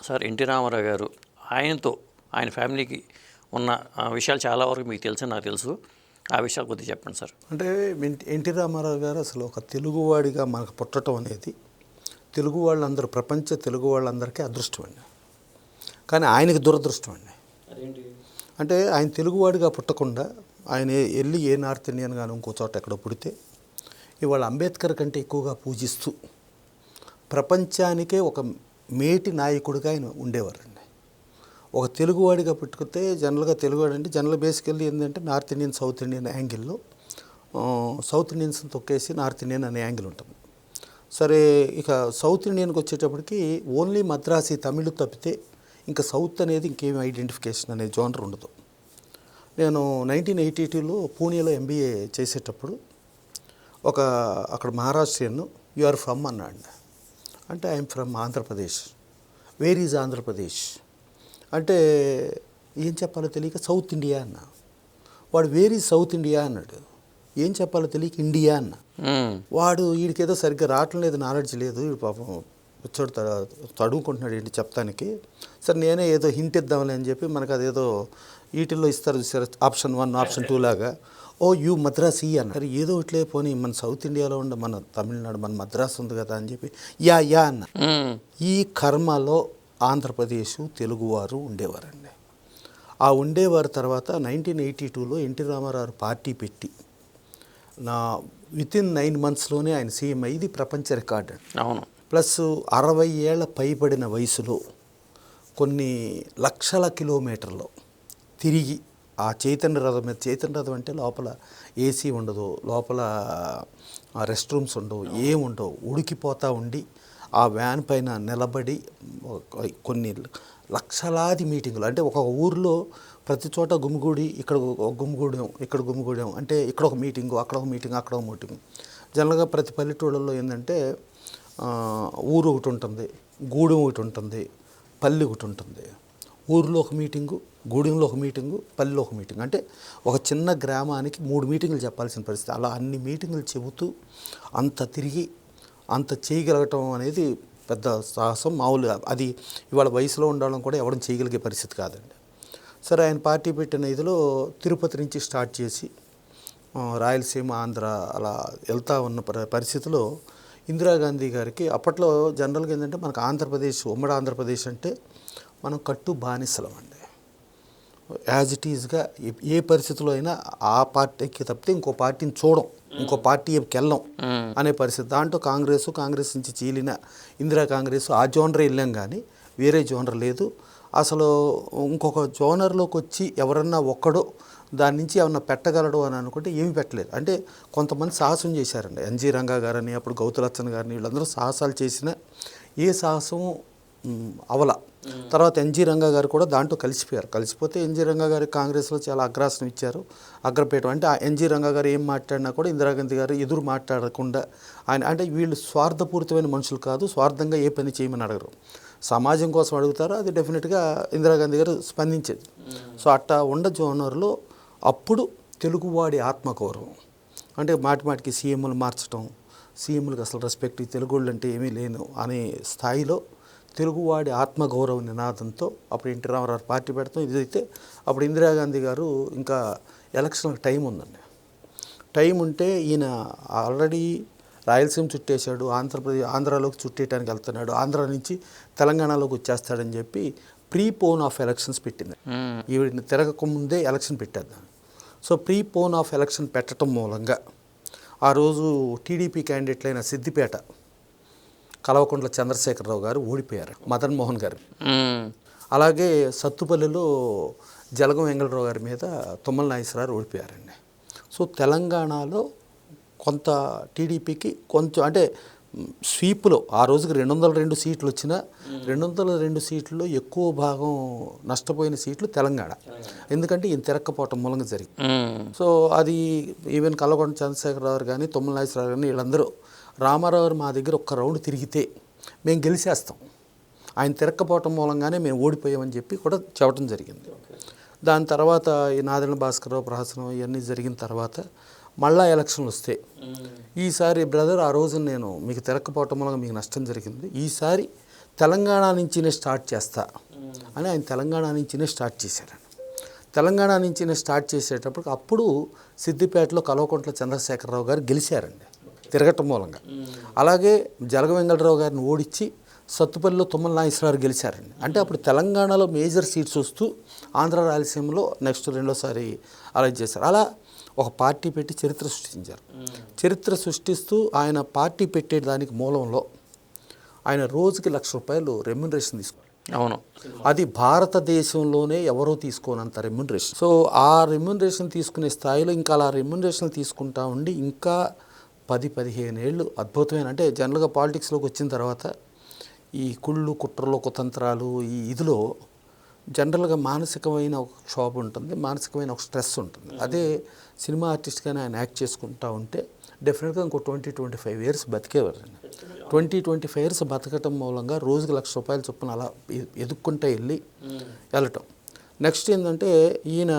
Sir NT Ramarao గారు ఆయనతో ఆయన ఫ్యామిలీకి ఉన్న ఆ, విషయాలు చాలా వరకు మీకు తెలుసు నాకు తెలుసు. ఆ విషయాలు కొద్దిగా చెప్పండి సార్. అంటే ఎన్- ఎన్టీ రామారావు గారు అసలు ఒక తెలుగువాడిగా మనకు పుట్టడం అనేది తెలుగు వాళ్ళందరూ ప్రపంచ తెలుగు వాళ్ళందరికీ అదృష్టం అండి కానీ ఆయనకి దురదృష్టం అండి అంటే ఆయన తెలుగువాడిగా పుట్టకుండా ఆయన వెళ్ళి ఏ నార్త్ ఇండియన్ కానీ ఇంకో చోట ఎక్కడో పుడితే ఇవాళ అంబేద్కర్ కంటే ఎక్కువగా పూజిస్తూ ప్రపంచానికే ఒక మేటి నాయకుడిగా ఆయన ఉండేవారండి ఒక తెలుగువాడిగా పెట్టుకుంటే జనరల్గా తెలుగువాడు అంటే జనరల్ బేసికల్లీ ఏంటంటే నార్త్ ఇండియన్ సౌత్ ఇండియన్ యాంగిల్లో సౌత్ ఇండియన్స్ తొక్కేసి నార్త్ ఇండియన్ అనే యాంగిల్ ఉంటుంది. సరే ఇక సౌత్ ఇండియన్కి వచ్చేటప్పటికి ఓన్లీ మద్రాసి తమిళ్ తప్పితే ఇంకా సౌత్ అనేది ఇంకేం ఐడెంటిఫికేషన్ అనే జోనర్ ఉండదు. నేను నైన్టీన్ ఎయిటీ టూలో పూణేలో ఎంబీఏ చేసేటప్పుడు ఒక అక్కడ మహారాష్ట్రియన్ యు ఆర్ ఫ్రమ్ అన్నాడు. అంటే I'm from Andhra Pradesh. Where is Andhra Pradesh? అంటే ఏం చెప్పాలో తెలియక సౌత్ ఇండియా అన్న. వాడు వేర్ ఈజ్ సౌత్ ఇండియా అన్నాడు. ఏం చెప్పాలో తెలియక ఇండియా అన్న. వాడు వీడికేదో సరిగ్గా రావటం లేదు నాలెడ్జ్ లేదు. వీడు పాపం వచ్చాడు చదువుకుంటున్నాడు ఏంటి చెప్తానికి. సరే నేనే ఏదో హింట్ ఇద్దాంలే అని చెప్పి మనకు అదేదో వీటిల్లో ఇస్తారు ఆప్షన్ వన్ ఆప్షన్ టూ లాగా. ఓ యూ మద్రాసి అన్న. సరే ఏదో ఇట్లే పోనీ మన సౌత్ ఇండియాలో ఉండే మన తమిళనాడు మన మద్రాసు ఉంది కదా అని చెప్పి యా యా అన్న. ఈ కర్మలో ఆంధ్రప్రదేశ్ తెలుగువారు ఉండేవారండి. ఆ ఉండేవారు తర్వాత నైన్టీన్ ఎయిటీ టూలో ఎన్టీ రామారావు పార్టీ పెట్టి నా విత్ ఇన్ నైన్ మంత్స్లోనే ఆయన సీఎం ఇది ప్రపంచ రికార్డ్. అవును. ప్లస్ అరవై ఏళ్ళ పైబడిన వయసులో కొన్ని లక్షల కిలోమీటర్లు తిరిగి ఆ చైతన్య రథం మీద చైతన్య రథం అంటే లోపల ఏసీ ఉండదు లోపల రెస్ట్ రూమ్స్ ఉండవు ఏం ఉండవు. ఉడికిపోతూ ఉండి ఆ వ్యాన్ పైన నిలబడి కొన్ని లక్షలాది మీటింగులు అంటే ఒక ఊరిలో ప్రతి చోట గుమిగూడి ఇక్కడ గుమ్మిగూడెం గుమిగూడెం ఇక్కడ గుమిగూడెం అంటే ఇక్కడ ఒక మీటింగు అక్కడ ఒక మీటింగ్ అక్కడ ఒక మీటింగ్ జనరల్గా ప్రతి పల్లెటూళ్ళలో ఏంటంటే ఊరు ఒకటి ఉంటుంది గూడెం ఒకటి ఉంటుంది పల్లె ఒకటి ఉంటుంది. ఊరిలో ఒక మీటింగు గూడెంలో ఒక మీటింగు పల్లెలో ఒక మీటింగ్. అంటే ఒక చిన్న గ్రామానికి మూడు మీటింగులు చెప్పాల్సిన పరిస్థితి. అలా అన్ని మీటింగులు చెబుతూ అంత తిరిగి అంత చేయగలగటం అనేది పెద్ద సాహసం మామూలుగా. అది ఇవాళ వయసులో ఉండడం కూడా ఎవడం చేయగలిగే పరిస్థితి కాదండి. సరే ఆయన పార్టీ పెట్టిన ఇదిలో తిరుపతి నుంచి స్టార్ట్ చేసి రాయలసీమ ఆంధ్ర అలా వెళ్తా ఉన్న పరిస్థితిలో ఇందిరాగాంధీ గారికి అప్పట్లో జనరల్గా ఏంటంటే మనకు ఆంధ్రప్రదేశ్ ఉమ్మడి ఆంధ్రప్రదేశ్ అంటే మనం కట్టు బానిసలం అండి. యాజ్ ఇట్ ఈజ్గా ఏ- పరిస్థితిలో అయినా ఆ పార్టీకి తప్పితే ఇంకో పార్టీని చూడం. ఇంకో పార్టీకి వెళ్ళం అనే పరిస్థితి. దాంట్లో కాంగ్రెస్ కాంగ్రెస్ నుంచి చీలిన ఇందిరా కాంగ్రెస్ ఆ జోనరే వెళ్ళాం కానీ వేరే జోనర్ లేదు. అసలు ఇంకొక జోనర్లోకి వచ్చి ఎవరన్నా ఒక్కడో దాని నుంచి ఏమన్నా పెట్టగలడు అని అనుకుంటే ఏమి పెట్టలేదు. అంటే కొంతమంది సాహసం చేశారండి. ఎన్జీ రంగా గారని అప్పుడు గౌతులచ్చన్ గారిని వీళ్ళందరూ సాహసాలు చేసిన ఏ సాహసం అవల. తర్వాత ఎన్జీ రంగా గారు కూడా దాంట్లో కలిసిపోయారు. కలిసిపోతే ఎన్జీ రంగా గారు కాంగ్రెస్లో చాలా అగ్రాసనం ఇచ్చారు. అగ్రపీఠం అంటే ఆ ఎన్జీ రంగా గారు ఏం మాట్లాడినా కూడా ఇందిరాగాంధీ గారు ఎదురు మాట్లాడకుండా ఆయన అంటే వీళ్ళు స్వార్థపూరితమైన మనుషులు కాదు స్వార్థంగా ఏ పని చేయమని అడగరు. సమాజం కోసం అడుగుతారో అది డెఫినెట్గా ఇందిరాగాంధీ గారు స్పందించేది. సో అట్టా ఉండ జోనర్లో అప్పుడు తెలుగువాడి ఆత్మగౌరవం. అంటే మాటి మాటికి సీఎంలు మార్చడం సీఎంలకు అసలు రెస్పెక్ట్ తెలుగు వాళ్ళు అంటే ఏమీ లేను అనే స్థాయిలో తెలుగువాడి ఆత్మగౌరవ నినాదంతో అప్పుడు ఎన్టీ రామారావు పార్టీ పెడతాం. ఇదైతే అప్పుడు ఇందిరాగాంధీ గారు ఇంకా ఎలక్షన్కి టైం ఉందండి. టైం ఉంటే ఈయన ఆల్రెడీ రాయలసీమ చుట్టేశాడు ఆంధ్రప్రదేశ్ ఆంధ్రాలోకి చుట్టేయడానికి వెళ్తున్నాడు ఆంధ్ర నుంచి తెలంగాణలోకి వచ్చేస్తాడని చెప్పి ప్రీ పోన్ ఆఫ్ ఎలక్షన్స్ పెట్టింది. ఈవిడిని తిరగక ముందే ఎలక్షన్ పెట్టేద్దాం. So pre of election పెట్టడం మూలంగా ఆ రోజు టీడీపీ క్యాండిడేట్లైన సిద్దిపేట కలవకుంట్ల చంద్రశేఖరరావు గారు ఓడిపోయారు మదన్ మోహన్ గారు. అలాగే సత్తుపల్లిలో జలగం వెంగళరావు గారి మీద తుమ్మల నాగేశ్వరరావు ఓడిపోయారండి. సో తెలంగాణలో కొంత టీడీపీకి కొంచెం అంటే స్వీప్లో ఆ రోజుకి రెండు వందల రెండు సీట్లు వచ్చినా రెండు వందల రెండు సీట్లలో ఎక్కువ భాగం నష్టపోయిన సీట్లు తెలంగాణ. ఎందుకంటే ఈయన తిరక్కపోవటం మూలంగా జరిగింది. సో అది ఈవెన్ కల్లకొండ చంద్రశేఖరరావు గారు కానీ తుమ్మల నాగేశ్వరరావు గారిని వీళ్ళందరూ రామారావు మా దగ్గర ఒక్క రౌండ్ తిరిగితే మేము గెలిచేస్తాం. ఆయన తిరక్కపోవటం మూలంగానే మేము ఓడిపోయామని చెప్పి కూడా చెప్పడం జరిగింది. దాని తర్వాత ఈ నాదరణ భాస్కరరావు ప్రహసనం ఇవన్నీ జరిగిన తర్వాత మళ్ళా ఎలక్షన్లు వస్తే ఈసారి బ్రదర్ ఆ రోజు నేను మీకు తిరక్కపోవటం వల్ల మీకు నష్టం జరిగింది. ఈసారి తెలంగాణ నుంచినే స్టార్ట్ చేస్తా అని ఆయన తెలంగాణ నుంచినే స్టార్ట్ చేశారండి తెలంగాణ నుంచినే స్టార్ట్ చేసేటప్పుడు అప్పుడు సిద్దిపేటలో కల్వకుంట్ల చంద్రశేఖరరావు గారు గెలిచారండి. తిరగటం మూలంగా. అలాగే జలగ వెంగళరావు గారిని ఓడించి సత్తుపల్లిలో తుమ్మల నాగేశ్వరరావు గెలిచారండి. అంటే అప్పుడు తెలంగాణలో మేజర్ సీట్స్ వస్తూ ఆంధ్ర రాయలసీమలో నెక్స్ట్ రెండోసారి అలా చేశారు. అలా ఒక పార్టీ పెట్టి చరిత్ర సృష్టించారు. చరిత్ర సృష్టిస్తూ ఆయన పార్టీ పెట్టేదానికి మూలంలో ఆయన రోజుకి లక్ష రూపాయలు రెమ్యునరేషన్ తీసుకున్నారు అవును. అది భారతదేశంలోనే ఎవరో తీసుకోనంత రెమ్యునరేషన్. సో ఆ రెమ్యునరేషన్ తీసుకునే స్థాయిలో ఇంకా అలా రెమ్యునరేషన్ తీసుకుంటా ఉండి ఇంకా పది పదిహేను ఏళ్ళు అద్భుతమైన అంటే జనరల్గా పాలిటిక్స్లోకి వచ్చిన తర్వాత ఈ కుళ్ళు కుట్రలు కుతంత్రాలు ఈ ఇదిలో జనరల్గా మానసికమైన ఒక క్షోభ ఉంటుంది మానసికమైన ఒక స్ట్రెస్ ఉంటుంది. అదే సినిమా ఆర్టిస్ట్గానే ఆయన యాక్ట్ చేసుకుంటా ఉంటే డెఫినెట్గా ఇంకో ట్వంటీ ట్వంటీ ఫైవ్ ఇయర్స్ బతికేవారండి ట్వంటీ ట్వంటీ ఫైవ్ ఇయర్స్ బతకటం మూలంగా రోజుకి లక్ష రూపాయల చొప్పున అలా ఎదుక్కుంటే వెళ్ళి వెళ్ళటం. నెక్స్ట్ ఏంటంటే ఈయన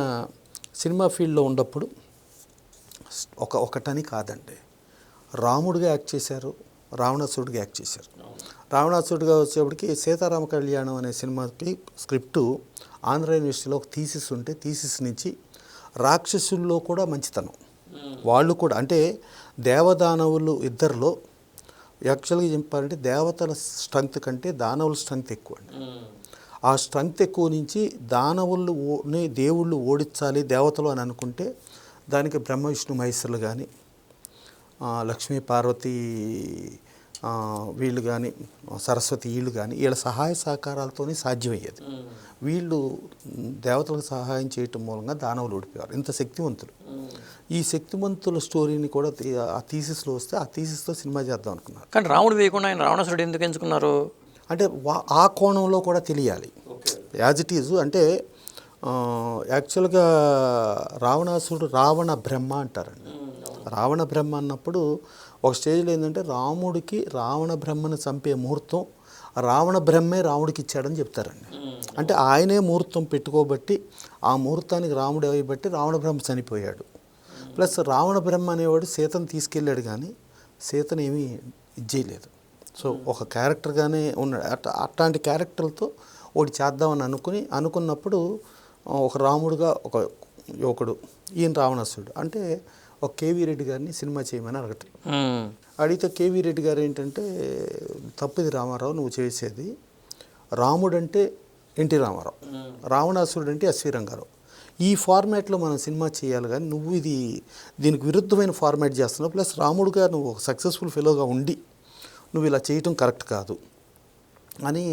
సినిమా ఫీల్డ్లో ఉన్నప్పుడు ఒక ఒకటని కాదండి రాముడిగా యాక్ట్ చేశారు రావణాసురుడిగా యాక్ట్ చేశారు. రావణాసురుడిగా వచ్చేప్పటికి సీతారామ కళ్యాణం అనే సినిమాకి స్క్రిప్టు ఆంధ్ర యూనివర్సిటీలో ఒక థీసిస్ ఉంటే థీసిస్ నుంచి రాక్షసుల్లో కూడా మంచితనం. వాళ్ళు కూడా అంటే దేవదానవులు ఇద్దరిలో యాక్చువల్గా చెప్పాలంటే దేవతల స్ట్రెంగ్త్ కంటే దానవుల స్ట్రెంగ్త్ ఎక్కువ అండి. ఆ స్ట్రెంగ్త్ ఎక్కువ నుంచి దానవులు ఓ- దేవుళ్ళు ఓడించాలి దేవతలు అని అనుకుంటే దానికి బ్రహ్మ విష్ణు మహేశ్వరులు కానీ లక్ష్మీ పార్వతి వీళ్ళు కానీ సరస్వతి వీళ్ళు కానీ వీళ్ళ సహాయ సహకారాలతోనే సాధ్యమయ్యేది. వీళ్ళు దేవతలకు సహాయం చేయటం మూలంగా దానవులు ఓడిపోయారు. ఇంత శక్తివంతులు. ఈ శక్తివంతుల స్టోరీని కూడా ఆ థీసిస్లో వస్తే ఆ థీసిస్తో సినిమా చేద్దాం అనుకున్నారు. కానీ రాముడు వేయకుండా ఆయన రావణాసురుడు ఎందుకు ఎంచుకున్నారు? అంటే వా- ఆ కోణంలో కూడా తెలియాలి. యాజ్ ఇట్ ఈజ్ అంటే యాక్చువల్గా రావణాసురుడు రావణ బ్రహ్మ అంటారండి. రావణ బ్రహ్మ అన్నప్పుడు ఒక స్టేజ్లో ఏంటంటే రాముడికి రావణ బ్రహ్మను చంపే ముహూర్తం రావణ బ్రహ్మే రాముడికి ఇచ్చాడని చెప్తారండి. అంటే ఆయనే ముహూర్తం పెట్టుకోబట్టి ఆ ముహూర్తానికి రాముడు అయ్యబట్టి రావణ బ్రహ్మ చనిపోయాడు. ప్లస్ రావణ బ్రహ్మ అనేవాడు సీతను తీసుకెళ్ళాడు కానీ సీతను ఏమీ ఇచ్చేయలేదు సో ఒక క్యారెక్టర్గానే ఉన్నాడు. అట్ట అట్లాంటి క్యారెక్టర్లతో ఒకటి చేద్దామని అనుకుని అనుకున్నప్పుడు ఒక రాముడుగా ఒక యువకుడు ఈయన రావణాసుడు అంటే ఒక కేవీ రెడ్డి గారిని సినిమా చేయమని అడగటం. అడిగితే కేవీ రెడ్డి గారు ఏంటంటే తప్పిది రామారావు నువ్వు చేసేది రాముడు అంటే ఎన్టీ రామారావు. రావణాసురుడు అంటే ఎస్వి రంగారావు. ఈ ఫార్మాట్లో మనం సినిమా చేయాలి కానీ నువ్వు ఇది దీనికి విరుద్ధమైన ఫార్మాట్ చేస్తున్నావు. ప్లస్ రాముడుగా నువ్వు ఒక సక్సెస్ఫుల్ ఫెలోగా ఉండి నువ్వు ఇలా చేయటం కరెక్ట్ కాదు అని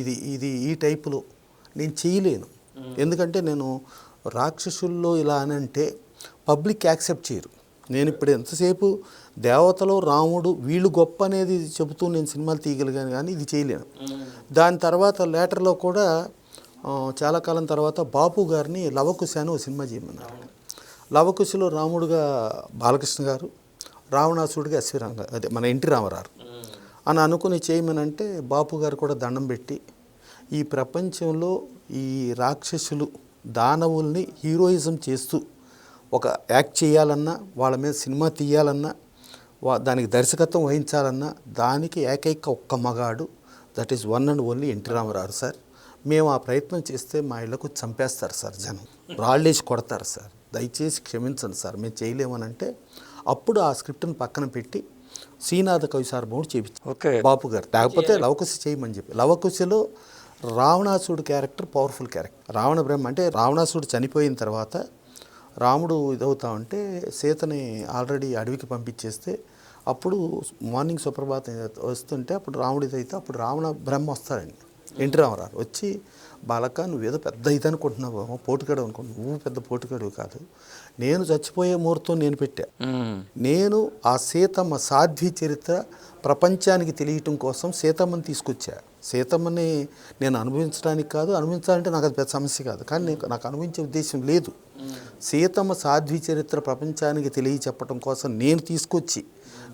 ఇది ఇది ఈ టైపులో నేను చేయలేను. ఎందుకంటే నేను రాక్షసుల్లో ఇలా అని అంటే పబ్లిక్ యాక్సెప్ట్ చేయరు. నేను ఇప్పుడు ఎంతసేపు దేవతలో రాముడు వీళ్ళు గొప్ప అనేది చెబుతూ నేను సినిమాలు తీయగలిగాను కానీ ఇది చేయలేను. దాని తర్వాత లేటర్లో కూడా చాలా కాలం తర్వాత బాపు గారిని లవకుశ అని ఒక సినిమా చేయమన్నారు. లవకుశలో రాముడుగా బాలకృష్ణ గారు రావణాసుడిగా ఎస్వి రంగ అదే మన ఎన్టీ రామారావు. అని అనుకుని చేయమనంటే బాపు గారు కూడా దండం పెట్టి ఈ ప్రపంచంలో ఈ రాక్షసులు దానవుల్ని హీరోయిజం చేస్తూ ఒక యాక్ట్ చేయాలన్నా వాళ్ళ మీద సినిమా తీయాలన్నా వా దానికి దర్శకత్వం వహించాలన్నా దానికి ఏకైక ఒక్క మగాడు that is one and only NT Ramarao sir మేము ఆ ప్రయత్నం చేస్తే మా ఇళ్ళకు చంపేస్తారు సార్ జనం. రాళ్ళేసి కొడతారు సార్ దయచేసి క్షమించండి సార్ మేము చేయలేమనంటే అప్పుడు ఆ స్క్రిప్ట్ని పక్కన పెట్టి శ్రీనాథ కవి సార్ మూడు చేపించారు. ఓకే. బాపు గారు. లేకపోతే లవకుశ చేయమని చెప్పి. లవకుశలో రావణాసుడు character powerful character Ravana Brahma అంటే రావణాసుడు చనిపోయిన తర్వాత రాముడు ఇదవుతా ఉంటే సీతని ఆల్రెడీ అడవికి పంపించేస్తే అప్పుడు మార్నింగ్ సుప్రభాతం వస్తుంటే అప్పుడు రాముడు ఇదైతే అప్పుడు రావణ బ్రహ్మ వస్తాడండి. ఎన్టీ రామారావు వచ్చి బాలక నువ్వేదో పెద్ద ఇది అనుకుంటున్నావు పోటుగాడు అనుకుంటున్నావు. నువ్వు పెద్ద పోటుగాడు కాదు. నేను చచ్చిపోయే ముహూర్తం నేను పెట్టా. నేను ఆ సీతమ్మ సాధ్వి చరిత్ర ప్రపంచానికి తెలియటం కోసం సీతమ్మని తీసుకొచ్చా. సీతమ్మని నేను అనుభవించడానికి కాదు అనుభవించాలంటే నాకు అది పెద్ద సమస్య కాదు. కానీ నాకు అనుభవించే ఉద్దేశం లేదు. సీతమ్మ సాధ్వి చరిత్ర ప్రపంచానికి తెలియ చెప్పడం కోసం నేను తీసుకొచ్చి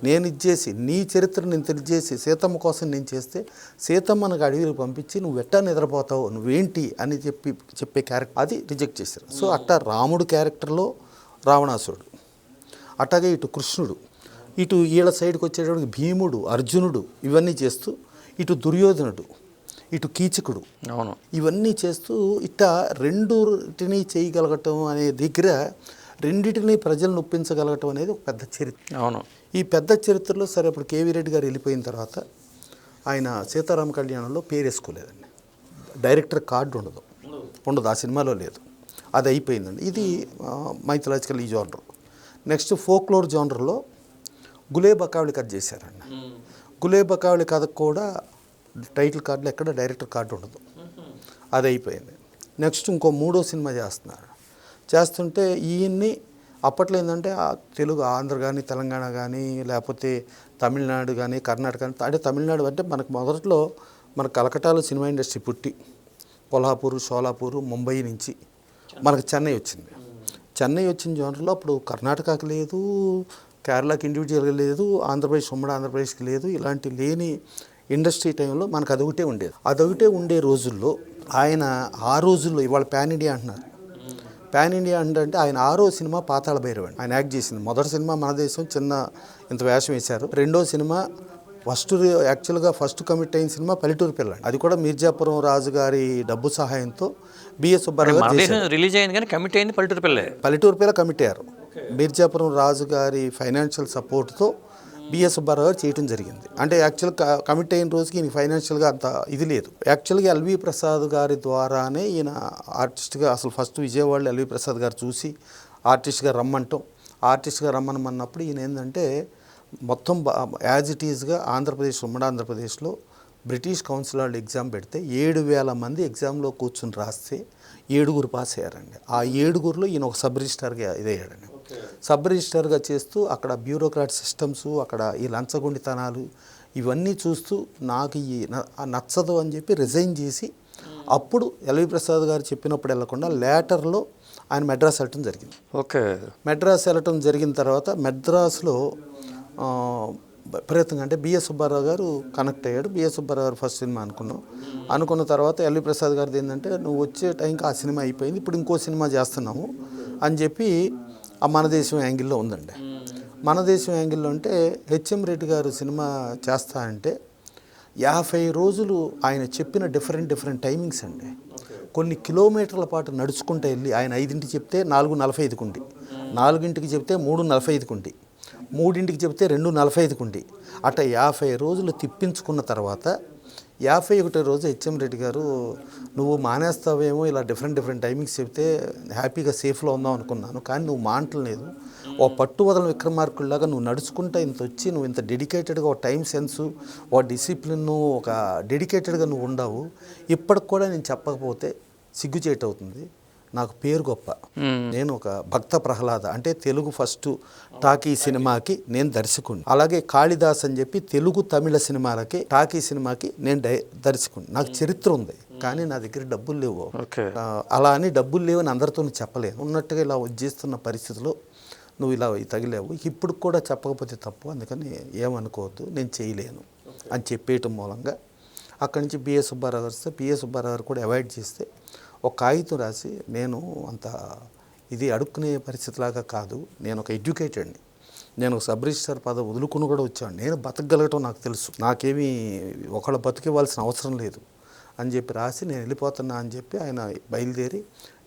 నేను ఇచ్చేసి నీ చరిత్ర నేను తెలియజేసి సీతమ్మ కోసం నేను చేస్తే సీతమ్మ నాకు అడవికి పంపించి నువ్వు ఎట్టా నిద్రపోతావు? నువ్వేంటి? అని చెప్పి చెప్పే క్యారెక్టర్ అది రిజెక్ట్ చేశారు. సో అట్టా రాముడు క్యారెక్టర్లో రావణాసురుడు అట్లాగే ఇటు కృష్ణుడు ఇటు వీళ్ళ సైడ్కి వచ్చేటప్పటికి భీముడు అర్జునుడు ఇవన్నీ చేస్తూ ఇటు దుర్యోధనుడు ఇటు కీచకుడు అవును. ఇవన్నీ చేస్తూ ఇట్ట రెండుటిని చేయగలగటం అనే దగ్గర రెండిటిని ప్రజలను ఒప్పించగలగటం అనేది ఒక పెద్ద చరిత్ర. అవును. ఈ పెద్ద చరిత్రలో సరే అప్పుడు కేవీ రెడ్డి గారు వెళ్ళిపోయిన తర్వాత ఆయన సీతారామ కళ్యాణంలో పేరు వేసుకోలేదండి డైరెక్టర్ కార్డు ఉండదు. ఉండదు. ఆ సినిమాలో లేదు. అది అయిపోయిందండి. ఇది మైథలాజికల్ ఈ జానర్. నెక్స్ట్ ఫోక్లోర్ జానర్లో గులే బకావళి కథ చేశారండి. గులే బకావళి కథకు కూడా టైటిల్ కార్డులో ఎక్కడ డైరెక్టర్ కార్డు ఉండదు. అది అయిపోయింది నెక్స్ట్ ఇంకో మూడో సినిమా చేస్తున్నారు. చేస్తుంటే ఈయన్ని అప్పట్లో ఏంటంటే ఆ తెలుగు ఆంధ్ర కానీ తెలంగాణ కానీ లేకపోతే తమిళనాడు కానీ కర్ణాటక కానీ అంటే తమిళనాడు అంటే మనకు మొదట్లో మన కలకటాలో సినిమా ఇండస్ట్రీ పుట్టి కొల్హాపూర్ షోలాపూర్ ముంబై నుంచి మనకు చెన్నై వచ్చింది. చెన్నై వచ్చిన జోనర్లో అప్పుడు కర్ణాటకకి లేదు కేరళకి ఇండివిజువల్గా లేదు ఆంధ్రప్రదేశ్ ఉమ్మడి ఆంధ్రప్రదేశ్కి లేదు ఇలాంటి లేని ఇండస్ట్రీ టైంలో మనకు అదొకటే ఉండేది. అదొకటే ఉండే రోజుల్లో ఆయన ఆ రోజుల్లో ఇవాళ పాన్ ఇండియా అంటున్నారు. పాన్ ఇండియా అంటే ఆయన ఆరో సినిమా పాతాళ భైరవ్ అండి ఆయన యాక్ట్ చేసింది. మొదటి సినిమా మన దేశం చిన్న ఇంత వేషం వేశారు. రెండో సినిమా ఫస్ట్ యాక్చువల్గా ఫస్ట్ కమిట్ అయిన సినిమా పల్లెటూరు పిల్ల అది కూడా మిర్జాపురం రాజు గారి డబ్బు సహాయంతో బిఎస్ సుబ్బారావు రిలీజ్ అయింది కానీ కమిట్ అయింది పల్లెటూరు పిల్లే పల్లెటూరు పేర కమిట్ అయ్యారు. మీర్జాపురం రాజు గారి ఫైనాన్షియల్ సపోర్ట్తో బిఎస్ సుబ్బారావు గారు చేయడం జరిగింది. అంటే యాక్చువల్ కమిట్ అయిన రోజుకి ఈయన ఫైనాన్షియల్గా అంత ఇది లేదు. యాక్చువల్గా ఎల్వి ప్రసాద్ గారి ద్వారానే ఈయన ఆర్టిస్ట్గా అసలు ఫస్ట్ విజయవాడలో ఎల్వి ప్రసాద్ గారు చూసి ఆర్టిస్ట్గా రమ్మంటాం. ఆర్టిస్ట్గా రమ్మనమన్నప్పుడు ఈయన ఏంటంటే మొత్తం యాజ్ ఇట్ ఈజ్గా ఆంధ్రప్రదేశ్ ఉమ్మడి ఆంధ్రప్రదేశ్లో బ్రిటిష్ కౌన్సిల్ వాళ్ళు ఎగ్జామ్ పెడితే ఏడు వేల మంది ఎగ్జామ్లో కూర్చుని రాస్తే ఏడుగురు పాస్ అయ్యారండి. ఆ ఏడుగురులో ఈయన ఒక సబ్ రిజిస్టార్గా ఇదయ్యాడండి. సబ్ రిజిస్టార్గా చేస్తూ అక్కడ బ్యూరోక్రాట్ సిస్టమ్స్ అక్కడ ఈ లంచగొండితనాలు ఇవన్నీ చూస్తూ నాకు ఈ నచ్చదు అని చెప్పి రిజైన్ చేసి అప్పుడు ఎల్వి ప్రసాద్ గారు చెప్పినప్పుడు వెళ్ళకుండా లేటర్లో ఆయన మెడ్రాస్ వెళ్ళటం జరిగింది. ఓకే మెడ్రాస్ వెళ్ళటం జరిగిన తర్వాత మెడ్రాస్లో ప్రయత్నం అంటే బిఎస్ సుబ్బారావు గారు కనెక్ట్ అయ్యాడు. బిఎస్ సుబ్బారావు గారు ఫస్ట్ సినిమా అనుకున్నాం. అనుకున్న తర్వాత ఎల్వి ప్రసాద్ గారిది ఏంటంటే నువ్వు వచ్చే టైంకి ఆ సినిమా అయిపోయింది ఇప్పుడు ఇంకో సినిమా చేస్తున్నాము అని చెప్పి ఆ మన దేశం యాంగిల్లో ఉందండి. మన దేశం యాంగిల్లో అంటే హెచ్ఎం రెడ్డి గారు సినిమా చేస్తా అంటే యాభై రోజులు ఆయన చెప్పిన డిఫరెంట్ డిఫరెంట్ టైమింగ్స్ అండి. కొన్ని కిలోమీటర్ల పాటు నడుచుకుంటూ వెళ్ళి ఆయన ఐదింటికి చెప్తే నాలుగు నలభై ఐదుకు ఉండి నాలుగింటికి చెప్తే మూడు నలభై ఐదుకు ఉండి మూడింటికి చెప్తే రెండు నలభై ఐదుకు ఉండి అట్లా యాభై రోజులు తిప్పించుకున్న తర్వాత యాభై ఒకటో రోజు హెచ్ఎం రెడ్డి గారు నువ్వు మానేస్తావేమో ఇలా డిఫరెంట్ డిఫరెంట్ టైమింగ్స్ చెప్తే హ్యాపీగా సేఫ్లో ఉందాం అనుకున్నాను కానీ నువ్వు మాంటలేదు. ఓ పట్టు వదల విక్రమార్కుల్లాగా నువ్వు నడుచుకుంటా ఇంత వచ్చి నువ్వు ఇంత డెడికేటెడ్గా ఒక టైం సెన్సు ఓ డిసిప్లిన్ ఒక డెడికేటెడ్గా నువ్వు ఉండవు. ఇప్పటికి కూడా నేను చెప్పకపోతే సిగ్గుచేటు అవుతుంది నాకు పేరు గొప్ప. నేను ఒక భక్త ప్రహ్లాద. అంటే తెలుగు ఫస్ట్ టాకీ సినిమాకి నేను దర్శకుని అలాగే కాళిదాస్ అని చెప్పి తెలుగు తమిళ సినిమాలకి టాకీ సినిమాకి నేను డై దర్శకుని నాకు చరిత్ర ఉంది కానీ నా దగ్గర డబ్బులు లేవు. అలా అని డబ్బులు లేవని అందరితో చెప్పలేను. ఉన్నట్టుగా ఇలా ఉజ్జిస్తున్న పరిస్థితిలో నువ్వు ఇలా తగిలేవు. ఇప్పుడు కూడా చెప్పకపోతే తప్పు అందుకని ఏమనుకోవద్దు నేను చేయలేను అని చెప్పేయటం మూలంగా అక్కడి నుంచి బిఎస్ సుబ్బారావు గారు వస్తే బిఎస్ సుబ్బారావు గారు కూడా అవాయిడ్ చేస్తే ఒక కాగితం రాసి నేను అంత ఇది అడుక్కునే పరిస్థితిలాగా కాదు. నేను ఒక ఎడ్యుకేటెడ్ని. నేను ఒక సబ్ రిజిస్టర్ పదవి వదులుకుని కూడా వచ్చాను. నేను బతకగలగటం నాకు తెలుసు. నాకేమీ ఒకళ్ళు బతికివ్వాల్సిన అవసరం లేదు. అని చెప్పి రాసి నేను వెళ్ళిపోతున్నా అని చెప్పి ఆయన బయలుదేరి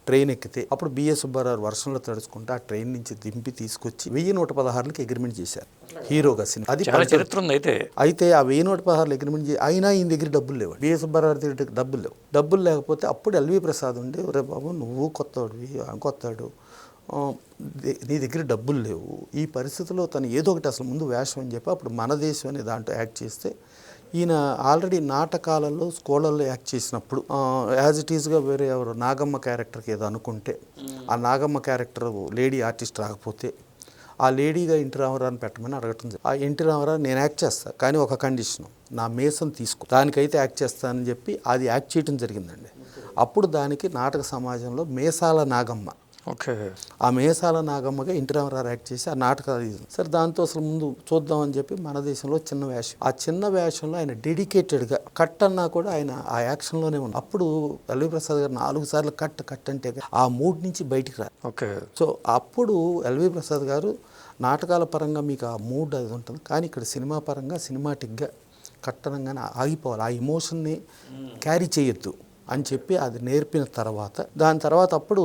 ట్రైన్ ఎక్కితే అప్పుడు బిఎస్ సుబ్బారావు వర్షంలో తడుచుకుంటే ఆ ట్రైన్ నుంచి దింపి తీసుకొచ్చి వెయ్యి నూట పదహారులకి అగ్రిమెంట్ చేశారు. హీరోగా సినిమా. అది చాలా చరిత్ర ఉంది అయితే. అయితే ఆ వెయ్యి నూట పదహారులు అగ్రిమెంట్ చేసి అయినా ఈయన దగ్గర డబ్బులు లేవు. బిఎస్ సుబ్బారావు దగ్గర డబ్బులు లేవు. డబ్బులు లేకపోతే అప్పుడు ఎల్వి ప్రసాద్ ఉండి ఒరే బాబు నువ్వు కొత్తవాడివి కొత్తాడు. నీ దగ్గర డబ్బులు లేవు. ఈ పరిస్థితిలో తను ఏదో ఒకటి అసలు ముందు వేషం అని చెప్పి అప్పుడు మన దేశం అనే దాంట్లో యాక్ట్ చేస్తే ఈయన ఆల్రెడీ నాటకాలలో స్కూళ్ళల్లో యాక్ట్ చేసినప్పుడు యాజ్ ఇట్ ఈస్గా వేరే ఎవరు నాగమ్మ క్యారెక్టర్కి ఏదో అనుకుంటే ఆ నాగమ్మ క్యారెక్టర్ లేడీ ఆర్టిస్ట్ రాకపోతే ఆ లేడీగా ఎన్టీ రామారావుని పెట్టమని అడగటం ఆ ఎన్టీ రామారావు నేను యాక్ట్ చేస్తాను కానీ ఒక కండిషన్ నా మేసం తీసుకో దానికైతే యాక్ట్ చేస్తానని చెప్పి అది యాక్ట్ చేయడం జరిగిందండి. అప్పుడు దానికి నాటక సమాజంలో మేసాల నాగమ్మ ఓకే. ఆ మేసాల నాగమ్మగా ఎన్టీ రామారావు యాక్ట్ చేసి ఆ నాటకాలు. సరే దాంతో అసలు ముందు చూద్దామని చెప్పి మన దేశంలో చిన్న వేషం. ఆ చిన్న వేషంలో ఆయన డెడికేటెడ్గా కట్ అన్నా కూడా ఆయన ఆ యాక్షన్లోనే ఉన్నాడు అప్పుడు ఎల్వి ప్రసాద్ గారు నాలుగు సార్లు కట్ కట్ అంటే ఆ మూడ్ నుంచి బయటికి రా ఓకే. సో అప్పుడు ఎల్వి ప్రసాద్ గారు నాటకాల పరంగా మీకు ఆ మూడ్ అది ఉంటుంది. కానీ ఇక్కడ సినిమా పరంగా సినిమాటిక్గా కట్టనంగానే ఆగిపోవాలి. ఆ ఎమోషన్ని క్యారీ చేయొద్దు అని చెప్పి అది నేర్పిన తర్వాత దాని తర్వాత అప్పుడు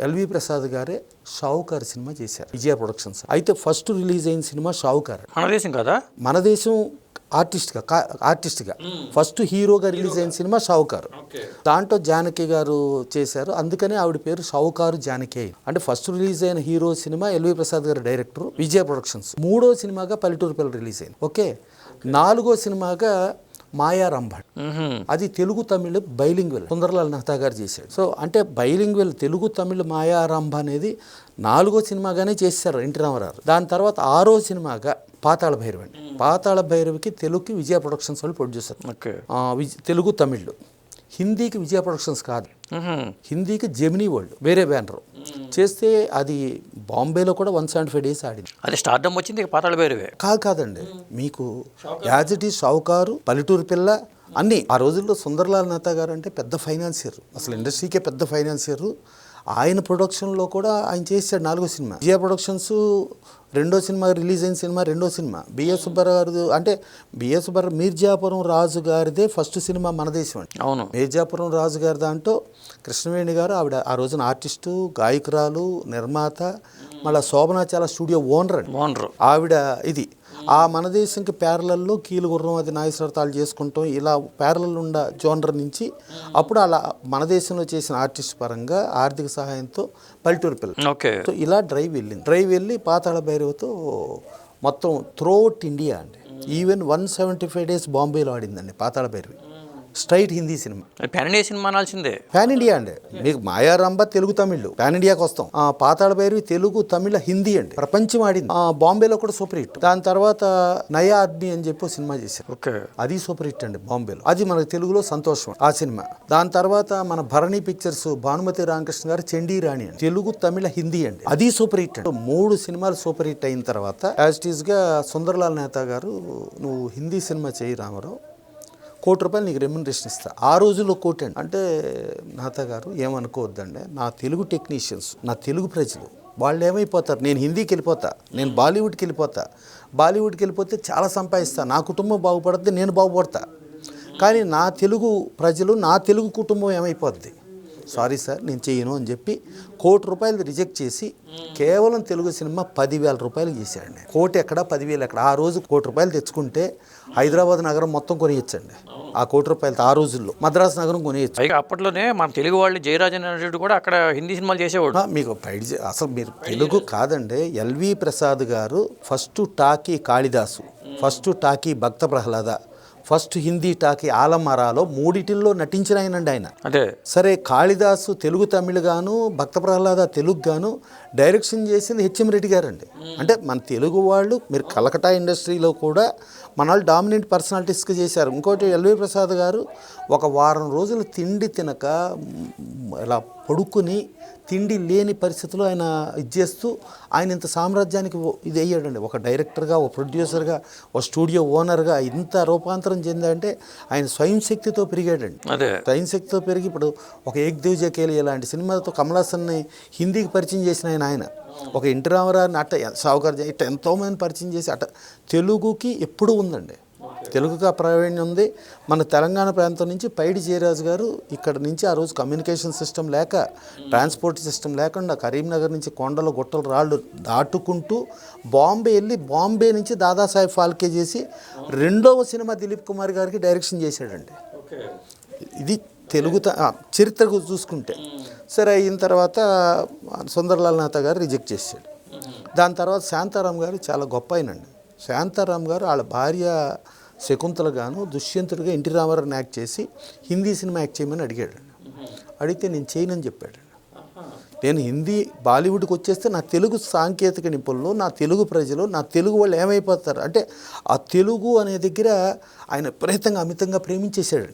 ఎల్వి ప్రసాద్ గారే షావుకార్ సినిమా చేశారు విజయ ప్రొడక్షన్స్. అయితే ఫస్ట్ రిలీజ్ అయిన సినిమా షావుకార్. మన దేశం కదా? మన దేశం ఆర్టిస్ట్గా ఆర్టిస్ట్గా. ఫస్ట్ హీరోగా రిలీజ్ అయిన సినిమా షావుకారు. దాంట్లో జానకి గారు చేశారు అందుకనే ఆవిడ పేరు షావుకారు జానకి. అంటే ఫస్ట్ రిలీజ్ అయిన hero cinema LV Prasad garu director విజయ ప్రొడక్షన్స్. మూడో సినిమాగా పల్లెటూరు పిల్లలు రిలీజ్ అయింది ఓకే. నాలుగో సినిమాగా మాయా రంభట్ మ్మ్హ్మ్. అది తెలుగు తమిళ్ బైలింగ్వెల్ సుందరలాల్ మెహతా గారు చేశాడు. సో అంటే బైలింగ్వెల్ తెలుగు తమిళ్ మాయారంభ అనేది నాలుగో సినిమాగానే చేశారు ఎన్టీ రామారావు దాని తర్వాత ఆరో సినిమాగా పాతాళ భైరవి అండి పాతాళ భైరవికి తెలుగుకి విజయ ప్రొడక్షన్స్ వాళ్ళు ప్రొడ్యూసర్. తెలుగు తమిళ్ హిందీకి విజయ ప్రొడక్షన్స్ కాదు. హిందీకి జెమినీ వరల్డ్ వేరే బ్యానర్. చేస్తే అది బాంబేలో కూడా వన్ సెవెంటీ ఫైవ్ డేస్ ఆడింది. అది స్టార్డమ్ వచ్చింది పాతాళ భైరవే కాదు కాదండి మీకు యాజ్ ఇట్ ఈస్ షావుకారు పల్లెటూరు పిల్ల అన్నీ. ఆ రోజుల్లో సుందర్లాల్ నేతా గారు అంటే పెద్ద ఫైనాన్సియర్. అసలు ఇండస్ట్రీకే పెద్ద ఫైనాన్సియర్. ఆయన ప్రొడక్షన్లో కూడా ఆయన చేశాడు నాలుగో సినిమా. విజయ ప్రొడక్షన్స్ రెండో సినిమా రిలీజ్ అయిన సినిమా రెండో సినిమా. బిఎస్ సుబ్బారావు గారు అంటే బిఎస్ సుబ్బారావు మీర్జాపురం రాజు గారిదే ఫస్ట్ సినిమా మన దేశం అండి. అవును. మేజాపురం రాజు గారి దాంట్లో కృష్ణవేణి గారు ఆవిడ ఆ రోజున ఆర్టిస్టు గాయకురాలు నిర్మాత మళ్ళీ శోభనాచాల స్టూడియో ఓనర్ అండి. మోహన్రు ఆవిడ ఇది. ఆ మన దేశంకి ప్యారలల్లో కీలుగుర్రం అది నాయసరతాలు చేసుకుంటాం. ఇలా ప్యారలల్ ఉండ జోనర్ నుంచి అప్పుడు అలా మన దేశంలో చేసిన ఆర్టిస్ట్ పరంగా ఆర్థిక సహాయంతో పల్లెటూరు పిల్ల ఓకే. సో ఇలా డ్రైవ్ వెళ్ళింది. డ్రైవ్ వెళ్ళి పాతాళ భైరవతో మొత్తం త్రోట్ ఇండియా అండి. Even one seventy five days బాంబేలో ఆడిందండి పాతాళ భైరవి. స్ట్రైట్ హిందీ సినిమా. పెన్ ఇండియా సినిమా అనాల్సిందే. పాన్ ఇండియా అండి. మీకు మాయారంభ తెలుగు తమిళ్. పాన్ ఇండియాకి వస్తాం ఆ, పాతాళ భైరవి తెలుగు తమిళ హిందీ అండి. ప్రపంచం ఆడింది. ఆ, బాంబేలో కూడా సూపర్ హిట్. దాని తర్వాత నయా ఆద్మీ అని చెప్పి సినిమా చేశారు. ఓకే. అది సూపర్ హిట్ అండి బాంబేలో. అది మనకు తెలుగులో సంతోషం ఆ సినిమా. దాని తర్వాత మన భరణి పిక్చర్స్ భానుమతి రామకృష్ణ గారు చండీ రాణి అండి. తెలుగు తమిళ హిందీ అండి. అది సూపర్ హిట్ అండి. మూడు సినిమాలు సూపర్ హిట్ అయిన తర్వాత యాజ్ ఇట్ ఈస్గా సుందర్లాల్ నేతా గారు నువ్వు హిందీ సినిమా చేయి రామారావు. కోటి రూపాయలు నీకు రెమ్యునరేషన్ ఇస్తా. ఆ రోజుల్లో కోటి అండి. అంటే నాతా గారు ఏమనుకోవద్దండి నా తెలుగు టెక్నీషియన్స్ నా తెలుగు ప్రజలు వాళ్ళు ఏమైపోతారు? నేను హిందీకి వెళ్ళిపోతా నేను బాలీవుడ్కి వెళ్ళిపోతా. బాలీవుడ్కి వెళ్ళిపోతే చాలా సంపాదిస్తా. నా కుటుంబం బాగుపడుతుంది నేను బాగుపడతా. కానీ నా తెలుగు ప్రజలు నా తెలుగు కుటుంబం ఏమైపోద్ది? సారీ సార్ నేను చేయను అని చెప్పి కోటి రూపాయలు రిజెక్ట్ చేసి కేవలం తెలుగు సినిమా పదివేల రూపాయలు చేశాడండి. కోటి ఎక్కడ పదివేలు ఎక్కడ. ఆ రోజు కోటి రూపాయలు తెచ్చుకుంటే హైదరాబాద్ నగరం మొత్తం కొనియచ్చండి. ఆ కోటి రూపాయలతో ఆ రోజుల్లో మద్రాసు నగరం కొనియచ్చు. పైగా అప్పట్లోనే మన తెలుగు వాళ్ళు జయరాజన్ అనేటువంటి కూడా అక్కడ హిందీ సినిమాలు చేసేవాడు. మీకు చే- అసలు మీరు తెలుగు కాదండి. LV Prasad garu first talkie Kalidasu first talkie Bhakta Prahlada first Hindi talkie ఆలమరాలో మూడిటిల్లో నటించిన ఆయనండి ఆయన. అదే సరే కాళిదాసు తెలుగు తమిళ్ గాను భక్త ప్రహ్లాద తెలుగు గాను డైరెక్షన్ చేసింది హెచ్ఎం రెడ్డి గారండి. అంటే మన తెలుగు వాళ్ళు మీరు కలకటా ఇండస్ట్రీలో కూడా మన వాళ్ళు డామినెంట్ పర్సనాలిటీస్గా చేశారు. ఇంకోటి ఎల్వి ప్రసాద్ గారు ఒక వారం రోజులు తిండి తినక ఇలా పడుకుని తిండి లేని పరిస్థితిలో ఆయన ఇది చేస్తూ ఆయన ఇంత సామ్రాజ్యానికి ఇది అయ్యాడండి. ఒక డైరెక్టర్గా ఒక ప్రొడ్యూసర్గా ఒక స్టూడియో ఓనర్గా ఇంత రూపాంతరం చెందంటే ఆయన స్వయం శక్తితో పెరిగాడండి. అదే. స్వయం శక్తితో పెరిగి ఇప్పుడు ఒక ఏక్ దేవ్ జకేలి ఇలాంటి సినిమాలతో కమల్ హాసన్ని హిందీకి పరిచయం చేసిన ఆయన ఆయన. ఒక ఇంటి రామారావుని అట్ట సావుకారు ఇట్ట ఎంతోమంది పరిచయం చేసి అట్ట తెలుగుకి ఎప్పుడూ ఉందండి. తెలుగుకి ఆ ప్రావీణ్యం ఉంది. మన తెలంగాణ ప్రాంతం నుంచి పైడి జయరాజు గారు ఇక్కడ నుంచి ఆ రోజు కమ్యూనికేషన్ సిస్టమ్ లేక ట్రాన్స్పోర్ట్ సిస్టమ్ లేకుండా కరీంనగర్ నుంచి కొండలు గుట్టలు రాళ్ళు దాటుకుంటూ బాంబే వెళ్ళి బాంబే నుంచి దాదాసాహెబ్ ఫాల్కే చేసి రెండవ సినిమా దిలీప్ కుమార్ గారికి డైరెక్షన్ చేశాడండి. ఇది తెలుగు చరిత్రకు చూసుకుంటే. సరే అయిన తర్వాత సుందర్లాల్ నాథ గారు రిజెక్ట్ చేశాడు. దాని తర్వాత శాంతారాం గారు చాలా గొప్ప ఆయనండి. శాంతారాం గారు వాళ్ళ భార్య శకుంతలగాను దుష్యంతుడిగా ఎన్టీ రామారావుని యాక్ట్ చేసి హిందీ సినిమా యాక్ట్ చేయమని అడిగాడండి అడిగితే నేను చేయనని చెప్పాడు. నేను హిందీ బాలీవుడ్కి వచ్చేస్తే నా తెలుగు సాంకేతిక నిపుణులు నా తెలుగు ప్రజలు నా తెలుగు వాళ్ళు ఏమైపోతారు? అంటే ఆ తెలుగు అనే దగ్గర ఆయన విపరీతంగా అమితంగా ప్రేమించేశాడు.